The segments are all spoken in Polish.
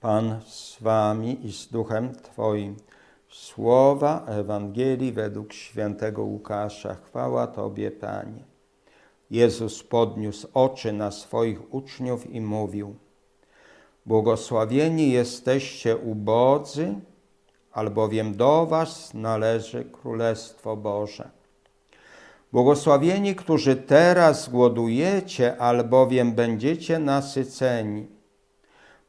Pan z wami i z duchem Twoim. Słowa Ewangelii według świętego Łukasza. Chwała Tobie, Panie. Jezus podniósł oczy na swoich uczniów i mówił: Błogosławieni jesteście ubodzy, albowiem do Was należy Królestwo Boże. Błogosławieni, którzy teraz głodujecie, albowiem będziecie nasyceni.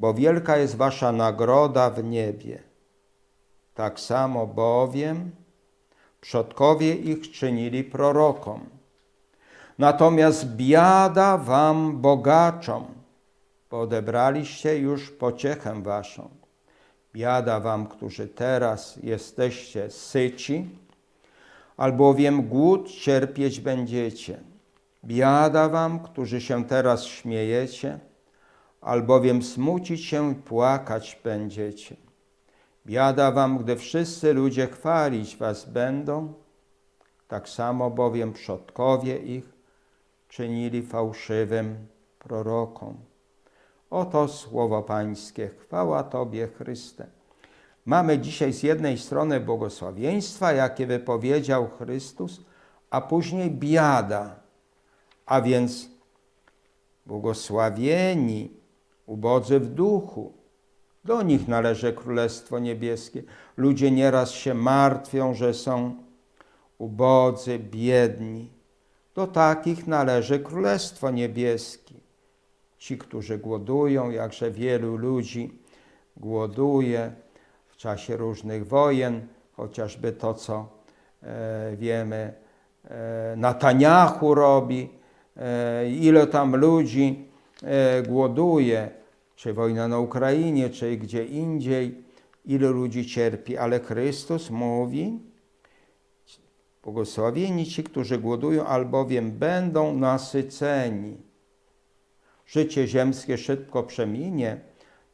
bo wielka jest wasza nagroda w niebie. Tak samo bowiem przodkowie ich czynili prorokom. Natomiast biada wam bogaczom, bo odebraliście już pociechę waszą. Biada wam, którzy teraz jesteście syci, albowiem głód cierpieć będziecie. Biada wam, którzy się teraz śmiejecie, albowiem smucić się płakać będziecie. Biada wam, gdy wszyscy ludzie chwalić was będą, tak samo bowiem przodkowie ich czynili fałszywym prorokom. Oto słowo Pańskie. Chwała Tobie, Chryste. Mamy dzisiaj z jednej strony błogosławieństwa, jakie wypowiedział Chrystus, a później biada, a więc błogosławieni, ubodzy w duchu. Do nich należy Królestwo Niebieskie. Ludzie nieraz się martwią, że są ubodzy, biedni. Do takich należy Królestwo Niebieskie. Ci, którzy głodują, jakże wielu ludzi głoduje, czasie różnych wojen, chociażby to, co e, wiemy, e, Nataniahu robi, e, ile tam ludzi głoduje, czy wojna na Ukrainie, czy gdzie indziej, ile ludzi cierpi, ale Chrystus mówi, błogosławieni ci, którzy głodują, albowiem będą nasyceni. Życie ziemskie szybko przeminie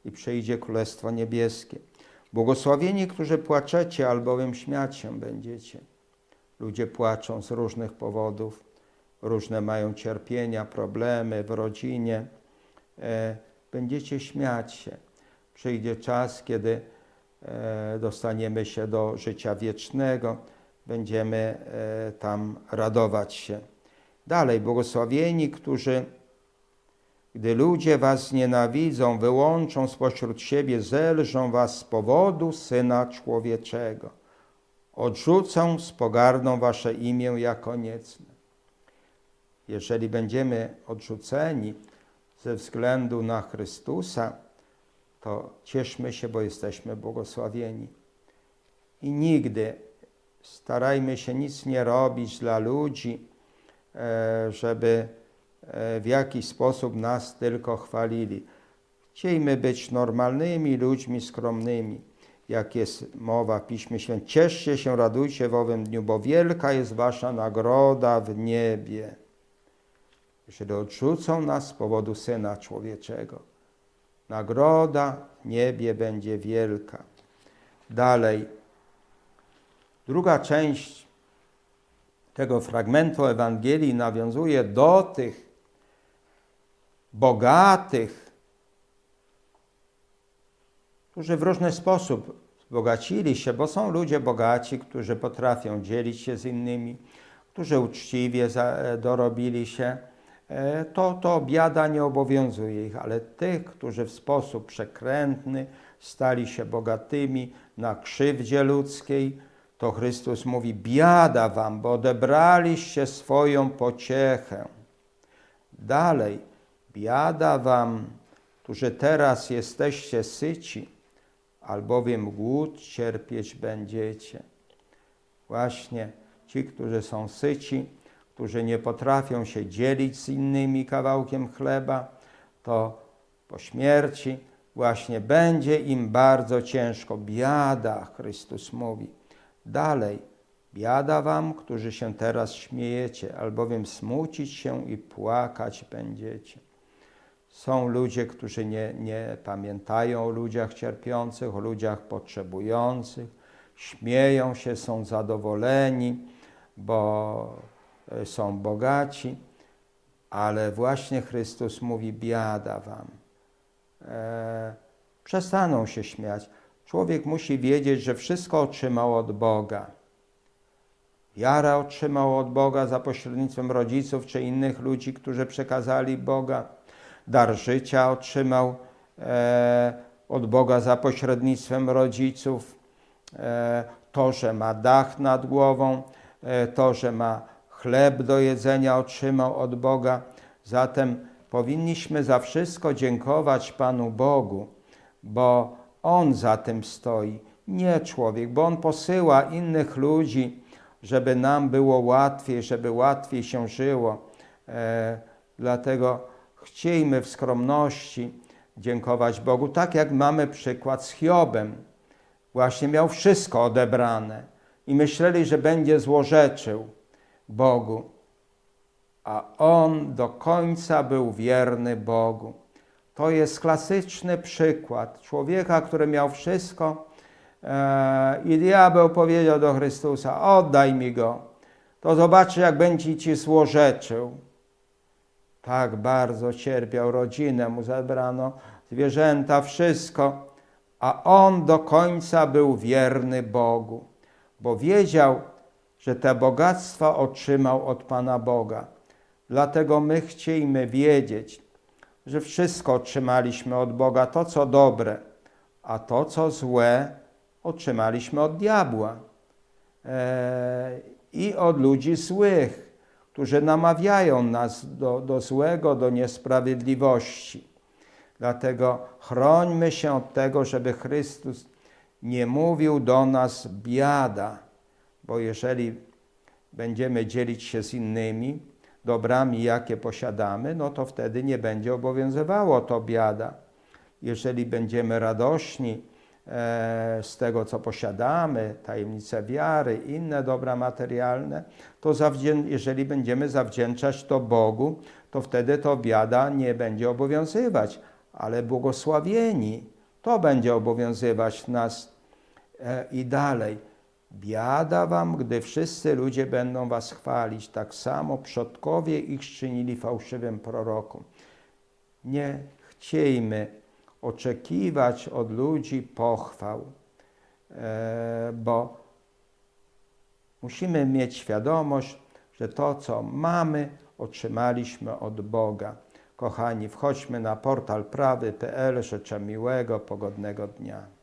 i przyjdzie Królestwo Niebieskie. Błogosławieni, którzy płaczecie, albowiem śmiać się będziecie. Ludzie płaczą z różnych powodów, różne mają cierpienia, problemy w rodzinie. E, będziecie śmiać się. Przyjdzie czas, kiedy e, dostaniemy się do życia wiecznego, będziemy e, tam radować się. Dalej, błogosławieni, którzy gdy ludzie was nienawidzą, wyłączą spośród siebie, zelżą was z powodu Syna Człowieczego. Odrzucą z pogardą wasze imię jako niecne. Jeżeli będziemy odrzuceni ze względu na Chrystusa, to cieszmy się, bo jesteśmy błogosławieni. I nigdy starajmy się nic nie robić dla ludzi, e, żeby E, w jakiś sposób nas tylko chwalili. Chciejmy być normalnymi ludźmi, skromnymi, jak jest mowa w Piśmie Świętym. Cieszcie się, radujcie w owym dniu, bo wielka jest wasza nagroda w niebie. Jeżeli odrzucą nas z powodu Syna Człowieczego, nagroda w niebie będzie wielka. Dalej, druga część tego fragmentu Ewangelii nawiązuje do tych bogatych, którzy w różny sposób wzbogacili się, bo są ludzie bogaci, którzy potrafią dzielić się z innymi, którzy uczciwie dorobili się, e, to, to biada nie obowiązuje ich, ale tych, którzy w sposób przekrętny stali się bogatymi na krzywdzie ludzkiej, to Chrystus mówi: Biada wam, bo odebraliście swoją pociechę. Dalej, Biada wam, którzy teraz jesteście syci, albowiem głód cierpieć będziecie. Właśnie ci, którzy są syci, którzy nie potrafią się dzielić z innymi kawałkiem chleba, to po śmierci właśnie będzie im bardzo ciężko. Biada, Chrystus mówi. Dalej, biada wam, którzy się teraz śmiejecie, albowiem smucić się i płakać będziecie. Są ludzie, którzy nie, nie pamiętają o ludziach cierpiących, o ludziach potrzebujących, śmieją się, są zadowoleni, bo są bogaci, ale właśnie Chrystus mówi: Biada wam. E, przestaną się śmiać. Człowiek musi wiedzieć, że wszystko otrzymał od Boga. Wiara otrzymał od Boga za pośrednictwem rodziców czy innych ludzi, którzy przekazali Boga. Dar życia otrzymał e, od Boga za pośrednictwem rodziców. E, to, że ma dach nad głową, e, to, że ma chleb do jedzenia, otrzymał od Boga. Zatem powinniśmy za wszystko dziękować Panu Bogu, bo On za tym stoi, nie człowiek, bo On posyła innych ludzi, żeby nam było łatwiej, żeby łatwiej się żyło. E, dlatego chciejmy w skromności dziękować Bogu, tak jak mamy przykład z Hiobem. Właśnie miał wszystko odebrane i myśleli, że będzie złorzeczył Bogu, a on do końca był wierny Bogu. To jest klasyczny przykład człowieka, który miał wszystko e, i diabeł powiedział do Chrystusa: Oddaj mi go, to zobaczy, jak będzie ci złorzeczył. Tak bardzo cierpiał, rodzinę mu zabrano, zwierzęta, wszystko, a on do końca był wierny Bogu, bo wiedział, że te bogactwa otrzymał od Pana Boga. Dlatego my chcielibyśmy wiedzieć, że wszystko otrzymaliśmy od Boga, to co dobre, a to co złe otrzymaliśmy od diabła e, i od ludzi złych, którzy namawiają nas do, do złego, do niesprawiedliwości. Dlatego chrońmy się od tego, żeby Chrystus nie mówił do nas biada, bo jeżeli będziemy dzielić się z innymi dobrami, jakie posiadamy, no to wtedy nie będzie obowiązywało to biada. Jeżeli będziemy radośni e, z tego, co posiadamy, tajemnice wiary, inne dobra materialne, to jeżeli będziemy zawdzięczać to Bogu, to wtedy to biada nie będzie obowiązywać, ale błogosławieni to będzie obowiązywać nas e, i dalej. Biada wam, gdy wszyscy ludzie będą was chwalić, tak samo przodkowie ich czynili fałszywym prorokom. Nie chciejmy oczekiwać od ludzi pochwał, e, bo musimy mieć świadomość, że to, co mamy, otrzymaliśmy od Boga. Kochani, wchodźmy na portal prawy.pl. Życzę miłego, pogodnego dnia.